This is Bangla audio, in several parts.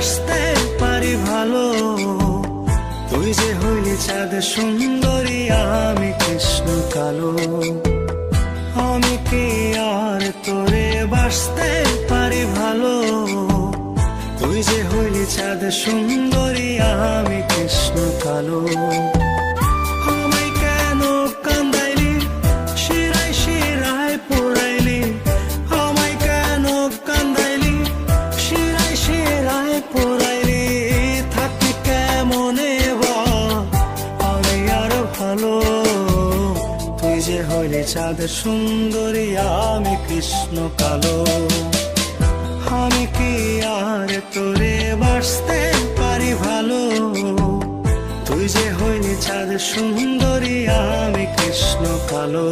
আসতে পারি ভালো। তুই যে হইলি চাঁদ সুন্দরী, আমি কৃষ্ণ কালো। আমি কি আর তোরে বাসতে পারি ভালো? তুই যে হইলি চাঁদ সুন্দরী, আমি কৃষ্ণ কালো। চাঁদ সুন্দরী, আমি কৃষ্ণ কালো। আমি কি আর তোরে বাসতে পারি ভালো? তুই যে হইনি চাঁদ সুন্দরী, আমি কৃষ্ণ কালো।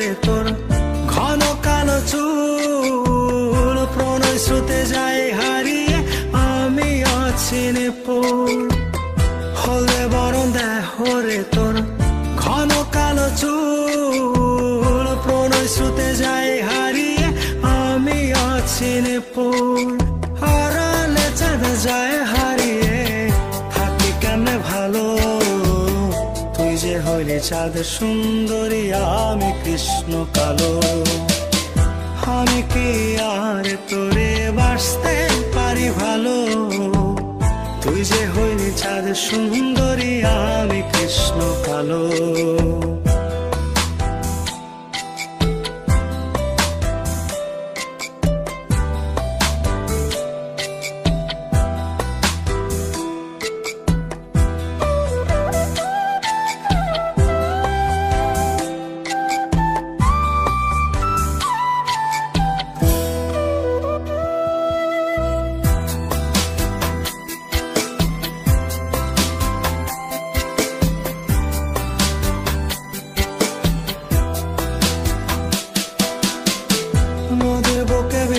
দেহরে তোর ঘন কালো চুল, প্রণয় স্রোতে যায় হারিয়ে আমি আছি নিপুণ। হলে বরং দেহরে তোর ঘন কালো চুল, প্রণয় স্রোতে যায় হারিয়ে আমি আছি নিপুণ। হারালে চাঁদ যায় হারিয়ে হইলি চাঁদ সুন্দরী, আমি কৃষ্ণ কালো। আমি কি আর তোরে বাসতে পারি ভালো? তুই যে হইলি চাঁদ সুন্দরী, আমি কৃষ্ণ কালো।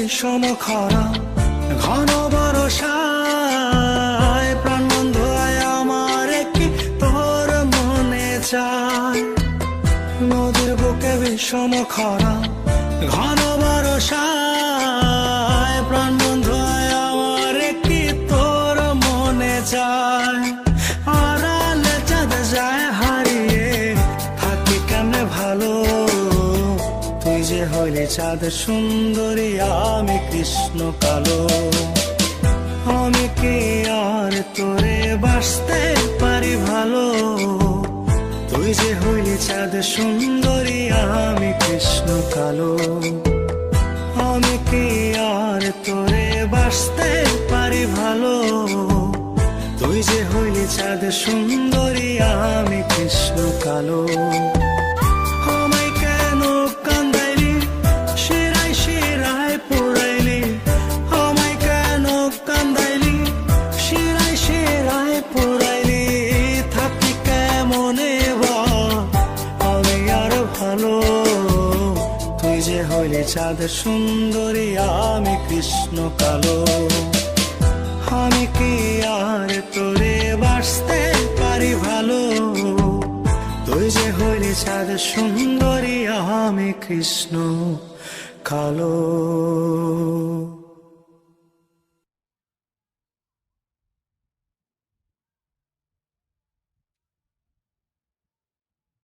বিষম খরা, ঘন বরসায় প্রাণ বন্ধু আমার কি তোর মনে চায়। নদীর বুকে বিষম খরা, ঘন বরসায় হইলি চাঁদ সুন্দরী, আমি কৃষ্ণ কালো। আমি কি আর তোরে বাসতে পারি ভালো? তুই যে হইলি চাঁদ সুন্দরী, আমি কৃষ্ণ কালো। আমি কি আর তোরে বাসতে পারি ভালো? তুই যে হইলি চাঁদ সুন্দরী, আমি কৃষ্ণ কালো। যে হইলে চাঁদ সুন্দরী, আমি কৃষ্ণ কালো। আমি কি আর তোরে বাসতে পারি ভালো? তুই যে হইলে চাঁদ সুন্দরী, আমি কৃষ্ণ কালো।